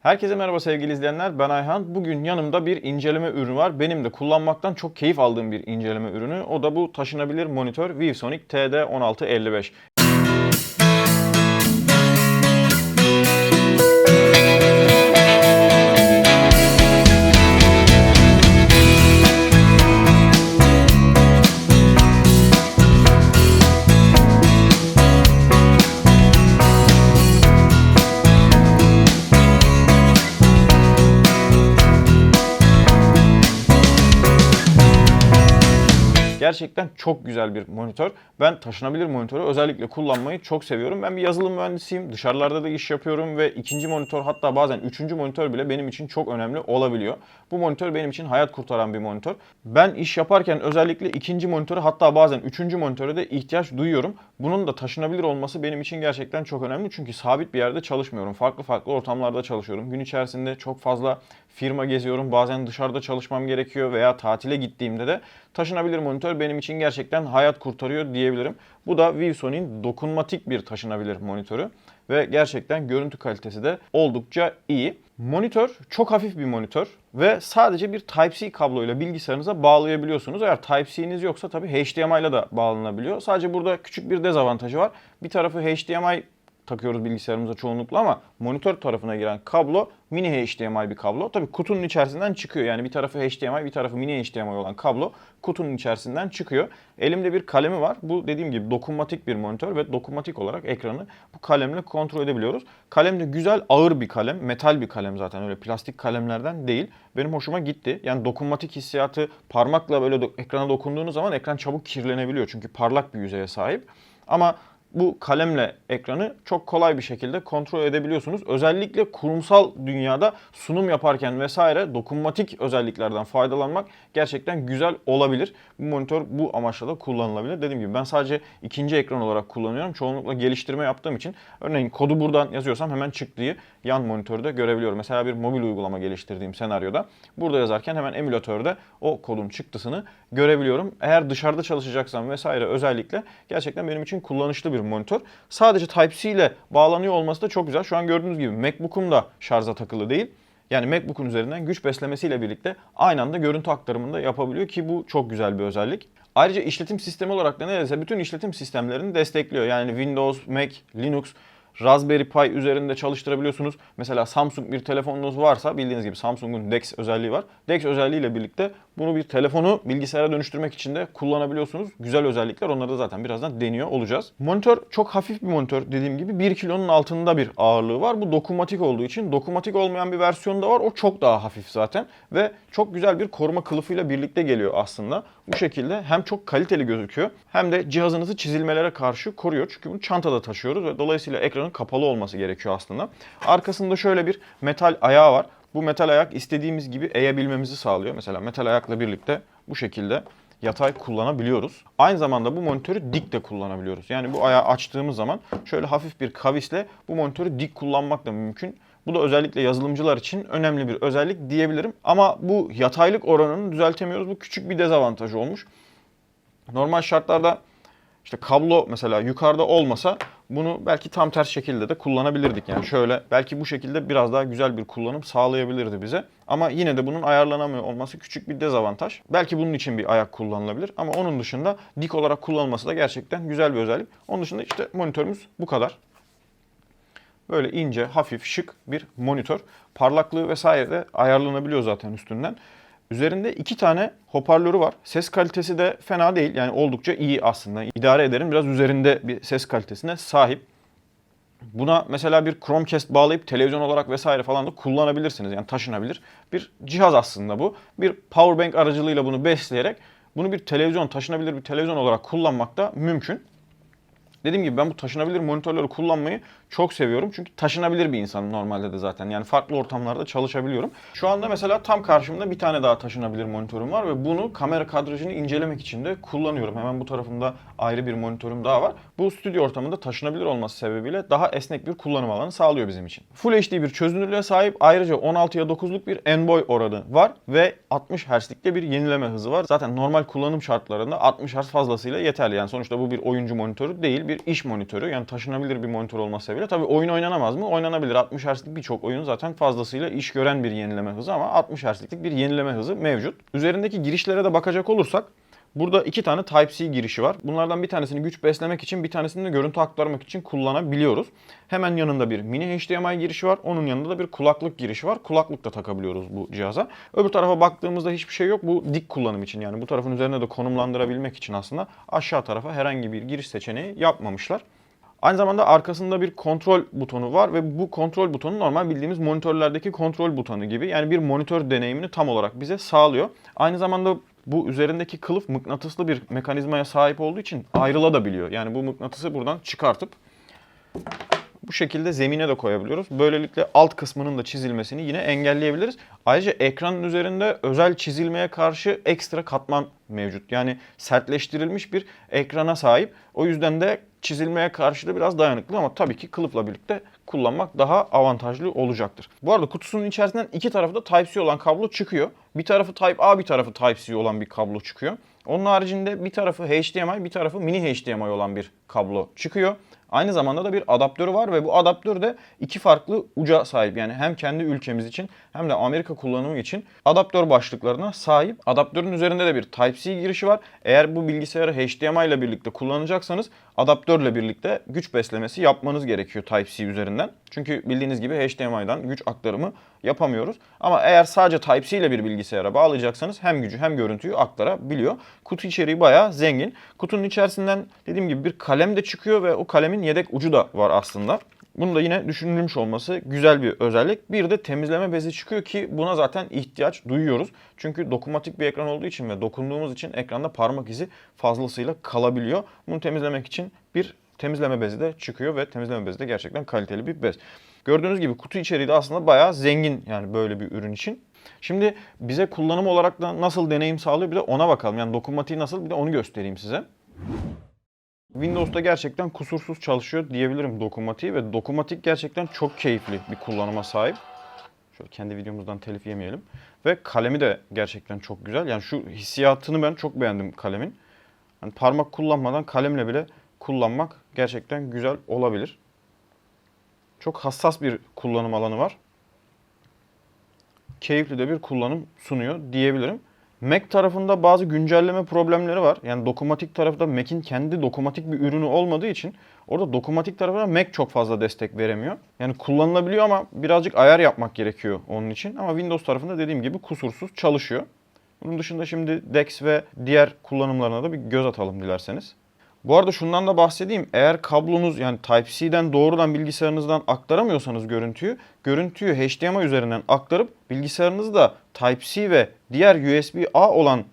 Herkese merhaba sevgili izleyenler. Ben Ayhan. Bugün yanımda bir inceleme ürünü var. Benim de kullanmaktan çok keyif aldığım bir inceleme ürünü. O da bu taşınabilir monitör ViewSonic TD1655. Gerçekten çok güzel bir monitör. Ben taşınabilir monitörü özellikle kullanmayı çok seviyorum. Ben bir yazılım mühendisiyim. Dışarılarda da iş yapıyorum ve ikinci monitör hatta bazen üçüncü monitör bile benim için çok önemli olabiliyor. Bu monitör benim için hayat kurtaran bir monitör. Ben iş yaparken özellikle ikinci monitörü hatta bazen üçüncü monitöre de ihtiyaç duyuyorum. Bunun da taşınabilir olması benim için gerçekten çok önemli. Çünkü sabit bir yerde çalışmıyorum. Farklı farklı ortamlarda çalışıyorum. Gün içerisinde çok fazla firma geziyorum. Bazen dışarıda çalışmam gerekiyor veya tatile gittiğimde de taşınabilir monitör benim için gerçekten hayat kurtarıyor diyebilirim. Bu da ViewSony'in dokunmatik bir taşınabilir monitörü ve gerçekten görüntü kalitesi de oldukça iyi. Monitör çok hafif bir monitör ve sadece bir Type-C kabloyla bilgisayarınıza bağlayabiliyorsunuz. Eğer Type-C'niz yoksa tabii HDMI ile de bağlanabiliyor. Sadece burada küçük bir dezavantajı var. Bir tarafı HDMI takıyoruz bilgisayarımıza çoğunlukla ama monitör tarafına giren kablo mini HDMI bir kablo. Tabii kutunun içerisinden çıkıyor. Yani bir tarafı HDMI bir tarafı mini HDMI olan kablo kutunun içerisinden çıkıyor. Elimde bir kalemi var. Bu dediğim gibi dokunmatik bir monitör ve dokunmatik olarak ekranı bu kalemle kontrol edebiliyoruz. Kalem de güzel ağır bir kalem. Metal bir kalem zaten öyle plastik kalemlerden değil. Benim hoşuma gitti. Yani dokunmatik hissiyatı parmakla böyle do- ekrana dokunduğunuz zaman ekran çabuk kirlenebiliyor. Çünkü parlak bir yüzeye sahip. Ama bu kalemle ekranı çok kolay bir şekilde kontrol edebiliyorsunuz. Özellikle kurumsal dünyada sunum yaparken vesaire dokunmatik özelliklerden faydalanmak gerçekten güzel olabilir. Bu monitör bu amaçla da kullanılabilir. Dediğim gibi ben sadece ikinci ekran olarak kullanıyorum. Çoğunlukla geliştirme yaptığım için örneğin kodu buradan yazıyorsam hemen çıktığı yan monitörde görebiliyorum. Mesela bir mobil uygulama geliştirdiğim senaryoda burada yazarken hemen emülatörde o kodun çıktısını görebiliyorum. Eğer dışarıda çalışacaksam vesaire özellikle gerçekten benim için kullanışlı bir monitör. Sadece Type-C ile bağlanıyor olması da çok güzel. Şu an gördüğünüz gibi MacBook'um da şarja takılı değil. Yani MacBook'un üzerinden güç beslemesiyle birlikte aynı anda görüntü aktarımını da yapabiliyor ki bu çok güzel bir özellik. Ayrıca işletim sistemi olarak da neredeyse bütün işletim sistemlerini destekliyor. Yani Windows, Mac, Linux, Raspberry Pi üzerinde çalıştırabiliyorsunuz. Mesela Samsung bir telefonunuz varsa bildiğiniz gibi Samsung'un DeX özelliği var. DeX özelliğiyle birlikte bunu bir telefonu bilgisayara dönüştürmek için de kullanabiliyorsunuz. Güzel özellikler onları da zaten birazdan deniyor olacağız. Monitör çok hafif bir monitör dediğim gibi 1 kilonun altında bir ağırlığı var. Bu dokunmatik olduğu için dokunmatik olmayan bir versiyonu da var. O çok daha hafif zaten ve çok güzel bir koruma kılıfıyla birlikte geliyor aslında. Bu şekilde hem çok kaliteli gözüküyor hem de cihazınızı çizilmelere karşı koruyor. Çünkü bunu çantada taşıyoruz ve dolayısıyla ekranın kapalı olması gerekiyor aslında. Arkasında şöyle bir metal ayağı var. Bu metal ayak istediğimiz gibi eğebilmemizi sağlıyor. Mesela metal ayakla birlikte bu şekilde yatay kullanabiliyoruz. Aynı zamanda bu monitörü dik de kullanabiliyoruz. Yani bu ayağı açtığımız zaman şöyle hafif bir kavisle bu monitörü dik kullanmak da mümkün. Bu da özellikle yazılımcılar için önemli bir özellik diyebilirim. Ama bu yataylık oranını düzeltemiyoruz. Bu küçük bir dezavantaj olmuş. Normal şartlarda işte kablo mesela yukarıda olmasa bunu belki tam ters şekilde de kullanabilirdik. Yani şöyle belki bu şekilde biraz daha güzel bir kullanım sağlayabilirdi bize. Ama yine de bunun ayarlanamıyor olması küçük bir dezavantaj. Belki bunun için bir ayak kullanılabilir ama onun dışında dik olarak kullanılması da gerçekten güzel bir özellik. Onun dışında işte monitörümüz bu kadar. Böyle ince, hafif, şık bir monitör. Parlaklığı vesaire de ayarlanabiliyor zaten üstünden. Üzerinde iki tane hoparlörü var. Ses kalitesi de fena değil. Yani oldukça iyi aslında. İdare ederim. Biraz üzerinde bir ses kalitesine sahip. Buna mesela bir Chromecast bağlayıp televizyon olarak vesaire falan da kullanabilirsiniz. Yani taşınabilir bir cihaz aslında bu. Bir powerbank aracılığıyla bunu besleyerek bunu bir televizyon, taşınabilir bir televizyon olarak kullanmak da mümkün. Dediğim gibi ben bu taşınabilir monitörleri kullanmayı çok seviyorum. Çünkü taşınabilir bir insanım normalde de zaten. Yani farklı ortamlarda çalışabiliyorum. Şu anda mesela tam karşımda bir tane daha taşınabilir monitörüm var ve bunu kamera kadrajını incelemek için de kullanıyorum. Hemen bu tarafımda ayrı bir monitörüm daha var. Bu stüdyo ortamında taşınabilir olması sebebiyle daha esnek bir kullanım alanı sağlıyor bizim için. Full HD bir çözünürlüğe sahip ayrıca 16'ya 9'luk bir envoy oranı var ve 60 Hz'likte bir yenileme hızı var. Zaten normal kullanım şartlarında 60 Hz fazlasıyla yeterli. Yani sonuçta bu bir oyuncu monitörü değil bir iş monitörü. Yani taşınabilir bir monitör olması sebebiyle bile. Tabii oyun oynanamaz mı? Oynanabilir. 60 Hz'lik birçok oyun zaten fazlasıyla iş gören bir yenileme hızı ama 60 Hz'lik bir yenileme hızı mevcut. Üzerindeki girişlere de bakacak olursak Burada iki tane Type-C girişi var. Bunlardan bir tanesini güç beslemek için, bir tanesini de görüntü aktarmak için kullanabiliyoruz. Hemen yanında bir mini HDMI girişi var. Onun yanında da bir kulaklık girişi var. Kulaklık da takabiliyoruz bu cihaza. Öbür tarafa baktığımızda hiçbir şey yok. Bu dik kullanım için yani bu tarafın üzerine de konumlandırabilmek için aslında aşağı tarafa herhangi bir giriş seçeneği yapmamışlar. Aynı zamanda arkasında bir kontrol butonu var ve bu kontrol butonu normal bildiğimiz monitörlerdeki kontrol butonu gibi. Yani bir monitör deneyimini tam olarak bize sağlıyor. Aynı zamanda bu üzerindeki kılıf mıknatıslı bir mekanizmaya sahip olduğu için ayrılabiliyor. Yani bu mıknatısı buradan çıkartıp bu şekilde zemine de koyabiliyoruz. Böylelikle alt kısmının da çizilmesini yine engelleyebiliriz. Ayrıca ekranın üzerinde özel çizilmeye karşı ekstra katman mevcut. Yani sertleştirilmiş bir ekrana sahip. O yüzden de çizilmeye karşı da biraz dayanıklı ama tabii ki kılıfla birlikte kullanmak daha avantajlı olacaktır. Bu arada kutusunun içerisinden iki tarafı da Type-C olan kablo çıkıyor. Bir tarafı Type A, bir tarafı Type-C olan bir kablo çıkıyor. Onun haricinde bir tarafı HDMI, bir tarafı mini HDMI olan bir kablo çıkıyor. Aynı zamanda da bir adaptörü var ve bu adaptör de iki farklı uca sahip. Yani hem kendi ülkemiz için hem de Amerika kullanımı için adaptör başlıklarına sahip. Adaptörün üzerinde de bir Type-C girişi var. Eğer bu bilgisayarı HDMI ile birlikte kullanacaksanız adaptörle birlikte güç beslemesi yapmanız gerekiyor Type-C üzerinden. Çünkü bildiğiniz gibi HDMI'dan güç aktarımı yapamıyoruz. Ama eğer sadece Type-C ile bir bilgisayara bağlayacaksanız hem gücü hem görüntüyü aktarabiliyor. Kutu içeriği bayağı zengin. Kutunun içerisinden dediğim gibi bir kalem de çıkıyor ve o kalemin yedek ucu da var aslında. Bunun da yine düşünülmüş olması güzel bir özellik. Bir de temizleme bezi çıkıyor ki buna zaten ihtiyaç duyuyoruz. Çünkü dokunmatik bir ekran olduğu için ve dokunduğumuz için ekranda parmak izi fazlasıyla kalabiliyor. Bunu temizlemek için bir temizleme bezi de çıkıyor ve temizleme bezi de gerçekten kaliteli bir bez. Gördüğünüz gibi kutu içeriği de aslında bayağı zengin yani böyle bir ürün için. Şimdi bize kullanım olarak da nasıl deneyim sağlıyor bir de ona bakalım. Yani dokunmatiği nasıl bir de onu göstereyim size. Windows'ta gerçekten kusursuz çalışıyor diyebilirim dokunmatiği ve dokunmatik gerçekten çok keyifli bir kullanıma sahip. Şöyle kendi videomuzdan telif yemeyelim. Ve kalemi de gerçekten çok güzel. Yani şu hissiyatını ben çok beğendim kalemin. Yani parmak kullanmadan kalemle bile kullanmak gerçekten güzel olabilir. Çok hassas bir kullanım alanı var. Keyifli de bir kullanım sunuyor diyebilirim. Mac tarafında bazı güncelleme problemleri var. Yani dokunmatik tarafta Mac'in kendi dokunmatik bir ürünü olmadığı için orada dokunmatik tarafına Mac çok fazla destek veremiyor. Yani kullanılabiliyor ama birazcık ayar yapmak gerekiyor onun için. Ama Windows tarafında dediğim gibi kusursuz çalışıyor. Bunun dışında şimdi DeX ve diğer kullanımlarına da bir göz atalım dilerseniz. Bu arada şundan da bahsedeyim. Eğer kablonuz yani Type-C'den doğrudan bilgisayarınızdan aktaramıyorsanız görüntüyü, görüntüyü HDMI üzerinden aktarıp bilgisayarınızda Type-C ve diğer USB-A olan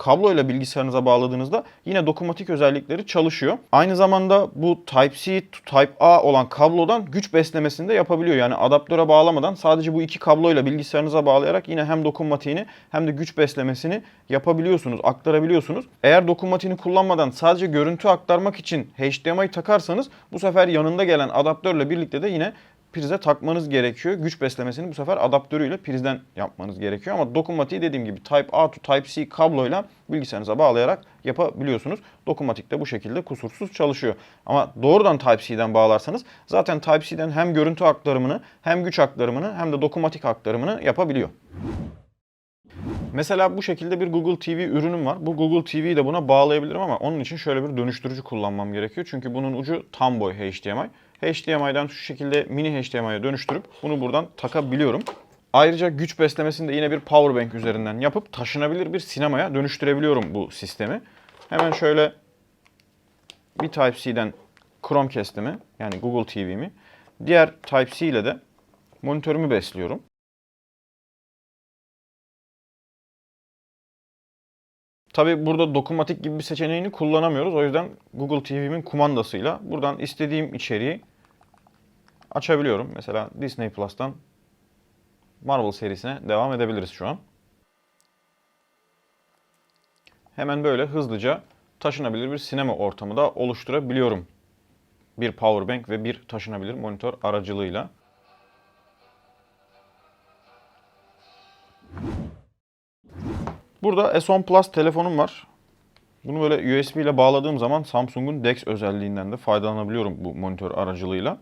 kabloyla bilgisayarınıza bağladığınızda yine dokunmatik özellikleri çalışıyor. Aynı zamanda bu Type-C to Type-A olan kablodan güç beslemesini de yapabiliyor. Yani adaptöre bağlamadan sadece bu iki kabloyla bilgisayarınıza bağlayarak yine hem dokunmatiğini hem de güç beslemesini yapabiliyorsunuz, aktarabiliyorsunuz. Eğer dokunmatiğini kullanmadan sadece görüntü aktarmak için HDMI takarsanız bu sefer yanında gelen adaptörle birlikte de yine prize takmanız gerekiyor. Güç beslemesini bu sefer adaptörüyle prizden yapmanız gerekiyor. Ama dokunmatiği dediğim gibi Type A to Type C kabloyla bilgisayarınıza bağlayarak yapabiliyorsunuz. Dokunmatik de bu şekilde kusursuz çalışıyor. Ama doğrudan Type C'den bağlarsanız zaten Type C'den hem görüntü aktarımını hem güç aktarımını hem de dokunmatik aktarımını yapabiliyor. Mesela bu şekilde bir Google TV ürünüm var. Bu Google TV'yi de buna bağlayabilirim ama onun için şöyle bir dönüştürücü kullanmam gerekiyor. Çünkü bunun ucu tam boy HDMI. HDMI'den şu şekilde mini HDMI'ye dönüştürüp bunu buradan takabiliyorum. Ayrıca güç beslemesini de yine bir powerbank üzerinden yapıp taşınabilir bir sinemaya dönüştürebiliyorum bu sistemi. Hemen şöyle bir Type-C'den Chromecast'imi yani Google TV'mi diğer Type-C ile de monitörümü besliyorum. Tabi burada dokunmatik gibi bir seçeneğini kullanamıyoruz. O yüzden Google TV'min kumandasıyla buradan istediğim içeriği açabiliyorum. Mesela Disney Plus'tan Marvel serisine devam edebiliriz şu an. Hemen böyle hızlıca taşınabilir bir sinema ortamı da oluşturabiliyorum. Bir powerbank ve bir taşınabilir monitör aracılığıyla. Burada S10 Plus telefonum var. Bunu böyle USB ile bağladığım zaman Samsung'un DeX özelliğinden de faydalanabiliyorum bu monitör aracılığıyla.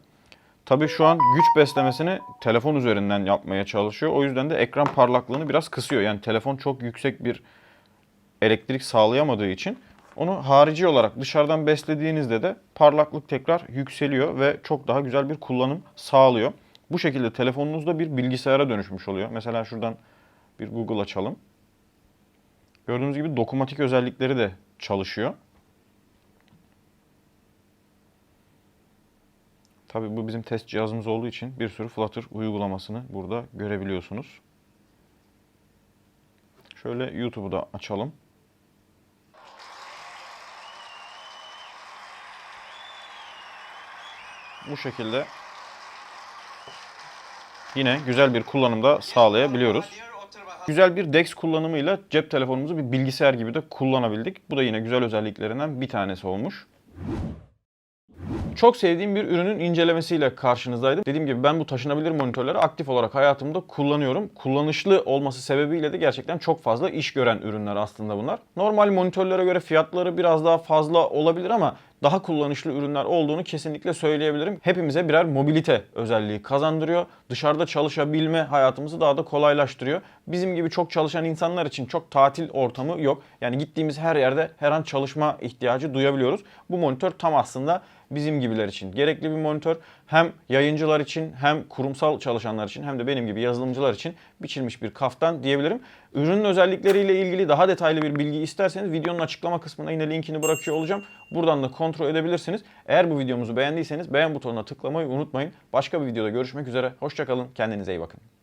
Tabii şu an güç beslemesini telefon üzerinden yapmaya çalışıyor. O yüzden de ekran parlaklığını biraz kısıyor. Yani telefon çok yüksek bir elektrik sağlayamadığı için onu harici olarak dışarıdan beslediğinizde de parlaklık tekrar yükseliyor ve çok daha güzel bir kullanım sağlıyor. Bu şekilde telefonunuzda bir bilgisayara dönüşmüş oluyor. Mesela şuradan bir Google açalım. Gördüğünüz gibi dokunmatik özellikleri de çalışıyor. Tabii bu bizim test cihazımız olduğu için bir sürü Flutter uygulamasını burada görebiliyorsunuz. Şöyle YouTube'u da açalım. Bu şekilde yine güzel bir kullanımda sağlayabiliyoruz. Güzel bir DeX kullanımıyla cep telefonumuzu bir bilgisayar gibi de kullanabildik. Bu da yine güzel özelliklerinden bir tanesi olmuş. Çok sevdiğim bir ürünün incelemesiyle karşınızdaydım. Dediğim gibi ben bu taşınabilir monitörleri aktif olarak hayatımda kullanıyorum. Kullanışlı olması sebebiyle de gerçekten çok fazla iş gören ürünler aslında bunlar. Normal monitörlere göre fiyatları biraz daha fazla olabilir ama daha kullanışlı ürünler olduğunu kesinlikle söyleyebilirim. Hepimize birer mobilite özelliği kazandırıyor. Dışarıda çalışabilme hayatımızı daha da kolaylaştırıyor. Bizim gibi çok çalışan insanlar için çok tatil ortamı yok. Yani gittiğimiz her yerde her an çalışma ihtiyacı duyabiliyoruz. Bu monitör tam aslında bizim gibiler için gerekli bir monitör. Hem yayıncılar için hem kurumsal çalışanlar için hem de benim gibi yazılımcılar için biçilmiş bir kaftan diyebilirim. Ürünün özellikleriyle ilgili daha detaylı bir bilgi isterseniz videonun açıklama kısmına yine linkini bırakıyor olacağım. Buradan da kontrol edebilirsiniz. Eğer bu videomuzu beğendiyseniz beğen butonuna tıklamayı unutmayın. Başka bir videoda görüşmek üzere. Hoşçakalın. Kendinize iyi bakın.